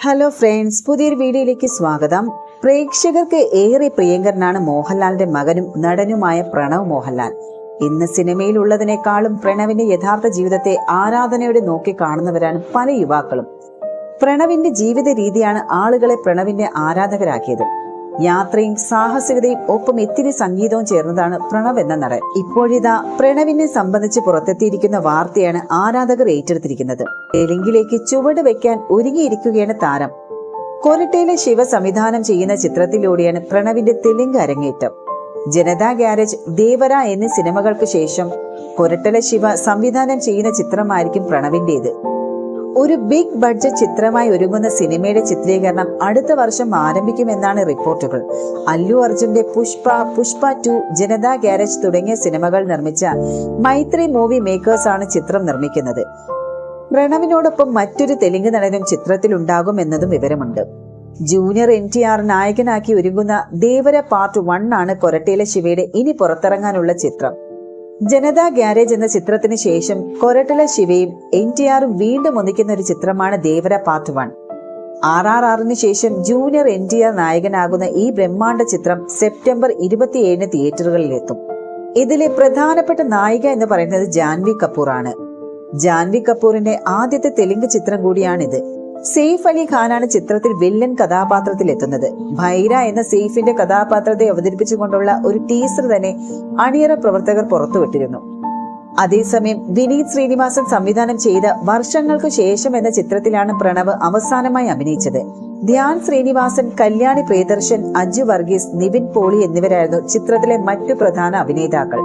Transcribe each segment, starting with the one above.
Hello friends പുതിയൊരു വീഡിയോയിലേക്ക് സ്വാഗതം. പ്രേക്ഷകർക്ക് ഏറെ പ്രിയങ്കരനാണ് മോഹൻലാലിന്റെ മകനും നടനുമായ പ്രണവ് മോഹൻലാൽ. ഇന്ന് സിനിമയിലുള്ളതിനേക്കാളും പ്രണവിന്റെ യഥാർത്ഥ ജീവിതത്തെ ആരാധനയോടെ നോക്കി കാണുന്നവരാണ് പല യുവാക്കളും. പ്രണവിന്റെ ജീവിത രീതിയാണ് ആളുകളെ പ്രണവിന്റെ ആരാധകരാക്കിയത്. യാത്രയും സാഹസികതയും ഒപ്പം ഇത്തിരി സംഗീതവും ചേർന്നതാണ് പ്രണവ് എന്ന നടൻ. ഇപ്പോഴിതാ പ്രണവിനെ സംബന്ധിച്ച് പുറത്തെത്തിയിരിക്കുന്ന വാർത്തയാണ് ആരാധകർ ഏറ്റെടുത്തിരിക്കുന്നത്. തെലുങ്കിലേക്ക് ചുവട് വെക്കാൻ ഒരുങ്ങിയിരിക്കുകയാണ് താരം. കൊരട്ടയിലെ ശിവ സംവിധാനം ചെയ്യുന്ന ചിത്രത്തിലൂടെയാണ് പ്രണവിന്റെ തെലുങ്ക് അരങ്ങേറ്റം. ജനതാ ഗ്യാരേജ് ദേവര എന്നീ സിനിമകൾക്ക് ശേഷം കൊരട്ടല ശിവ സംവിധാനം ചെയ്യുന്ന ചിത്രമായിരിക്കും പ്രണവിന്റേത്. ഒരു ബിഗ് ബഡ്ജറ്റ് ചിത്രമായി ഒരുങ്ങുന്ന സിനിമയുടെ ചിത്രീകരണം അടുത്ത വർഷം ആരംഭിക്കുമെന്നാണ് റിപ്പോർട്ടുകൾ. അല്ലു അർജുന്റെ പുഷ്പ പുഷ്പ ടു ജനതാ ഗ്യാരേജ് തുടങ്ങിയ സിനിമകൾ നിർമ്മിച്ച മൈത്രി മൂവി മേക്കേഴ്സ് ആണ് ചിത്രം നിർമ്മിക്കുന്നത്. പ്രണവിനോടൊപ്പം മറ്റൊരു തെലുങ്ക് നടനും ചിത്രത്തിലുണ്ടാകും എന്നതും വിവരമുണ്ട്. ജൂനിയർ എൻ ടി ആർ നായകനാക്കി ഒരുങ്ങുന്ന ദേവര പാർട്ട് വൺ ആണ് കൊരട്ടയിലെ ശിവയുടെ ഇനി പുറത്തിറങ്ങാനുള്ള ചിത്രം. ജനതാ ഗ്യാരേജ് എന്ന ചിത്രത്തിന് ശേഷം കൊരട്ടല ശിവയും എൻ ടി ആറും വീണ്ടും ഒന്നിക്കുന്ന ഒരു ചിത്രമാണ് Devara part one. R R ആറിന് ശേഷം ജൂനിയർ എൻ ടി ആർ നായകനാകുന്ന ഈ ബ്രഹ്മാണ്ഡ ചിത്രം സെപ്റ്റംബർ ഇരുപത്തിയേഴിന് തിയേറ്ററുകളിലെത്തും. ഇതിലെ പ്രധാനപ്പെട്ട നായിക എന്ന് പറയുന്നത് ജാൻവി കപൂർ ആണ് ജാൻവി കപൂറിന്റെ ആദ്യത്തെ തെലുങ്ക് ചിത്രം കൂടിയാണിത്. സെയ്ഫ് അലി ഖാനാണ് ചിത്രത്തിൽ വില്ലൻ കഥാപാത്രത്തിൽ എത്തുന്നത് ഭൈര എന്ന സെയ്ഫിന്റെ കഥാപാത്രത്തെ അവതരിപ്പിച്ചുകൊണ്ടുള്ള ഒരു ടീസർ തന്നെ അണിയറ പ്രവർത്തകർ പുറത്തുവിട്ടിരുന്നു. അതേസമയം വിനീത് ശ്രീനിവാസൻ സംവിധാനം ചെയ്ത വർഷങ്ങൾക്ക് ശേഷം എന്ന ചിത്രത്തിലാണ് പ്രണവ് അവസാനമായി അഭിനയിച്ചത്. ധ്യാൻ ശ്രീനിവാസൻ കല്യാണി പ്രിയദർശൻ അജു വർഗീസ് നിവിൻ പോളി എന്നിവരായിരുന്നു ചിത്രത്തിലെ മറ്റു പ്രധാന അഭിനേതാക്കൾ.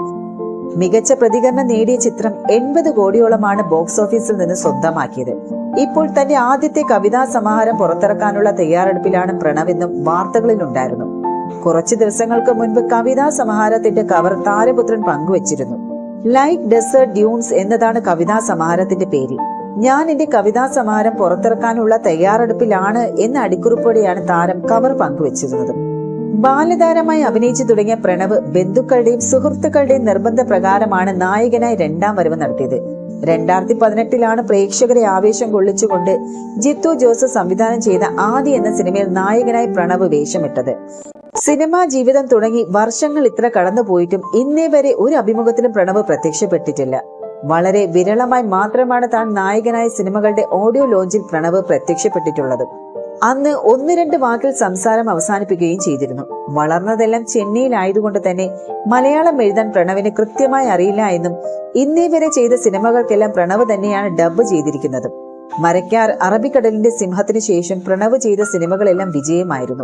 മികച്ച പ്രതികരണം നേടിയ ചിത്രം എൺപത് കോടിയോളമാണ് ബോക്സ് ഓഫീസിൽ നിന്ന് സ്വന്തമാക്കിയത്. ഇപ്പോൾ തന്റെ ആദ്യത്തെ കവിതാ സമാഹാരം പുറത്തിറക്കാനുള്ള തയ്യാറെടുപ്പിലാണ് പ്രണവെന്നും വാർത്തകളിലുണ്ടായിരുന്നു. കുറച്ചു ദിവസങ്ങൾക്ക് മുൻപ് കവിതാ സമാഹാരത്തിന്റെ കവർ താരപുത്രൻ പങ്കുവച്ചിരുന്നു. ലൈക്ക് ഡെസേർട്ട് ഡ്യൂൺസ് എന്നതാണ് കവിതാ സമാഹാരത്തിന്റെ പേര്. ഞാൻ എന്റെ കവിതാ സമാഹാരം പുറത്തിറക്കാനുള്ള തയ്യാറെടുപ്പിലാണ് എന്ന അടിക്കുറിപ്പോടെയാണ് താരം കവർ പങ്കുവച്ചിരുന്നത്. ബാലതാരമായി അഭിനയിച്ചു തുടങ്ങിയ പ്രണവ് ബന്ധുക്കളുടെയും സുഹൃത്തുക്കളുടെയും നിർബന്ധ പ്രകാരമാണ് നായകനായി രണ്ടാം വരവ് നടത്തിയത്. രണ്ടായിരത്തി പതിനെട്ടിലാണ് പ്രേക്ഷകരെ ആവേശം കൊള്ളിച്ചുകൊണ്ട് ജിത്തു ജോസഫ് സംവിധാനം ചെയ്ത ആദി എന്ന സിനിമയിൽ നായകനായി പ്രണവ് വേഷമിട്ടത്. സിനിമാ ജീവിതം തുടങ്ങി വർഷങ്ങൾ ഇത്ര കടന്നുപോയിട്ടും ഇന്നേ വരെ ഒരു അഭിമുഖത്തിലും പ്രണവ് പ്രത്യക്ഷപ്പെട്ടിട്ടില്ല. വളരെ വിരളമായി മാത്രമാണ് താൻ നായകനായ സിനിമകളുടെ ഓഡിയോ ലോഞ്ചിൽ പ്രണവ് പ്രത്യക്ഷപ്പെട്ടിട്ടുള്ളത്. അന്ന് ഒന്ന് രണ്ട് വാക്കിൽ സംസാരം അവസാനിപ്പിക്കുകയും ചെയ്തിരുന്നു. വളർന്നതെല്ലാം ചെന്നൈയിലായതുകൊണ്ട് തന്നെ മലയാളം എഴുതാൻ പ്രണവിന് കൃത്യമായി അറിയില്ല എന്നും ഇന്നേ വരെ ചെയ്ത സിനിമകൾക്കെല്ലാം പ്രണവ് തന്നെയാണ് ഡബ് ചെയ്തിരിക്കുന്നത്. മരക്കാർ അറബിക്കടലിന്റെ സിംഹത്തിന് ശേഷം പ്രണവ് ചെയ്ത സിനിമകളെല്ലാം വിജയമായിരുന്നു.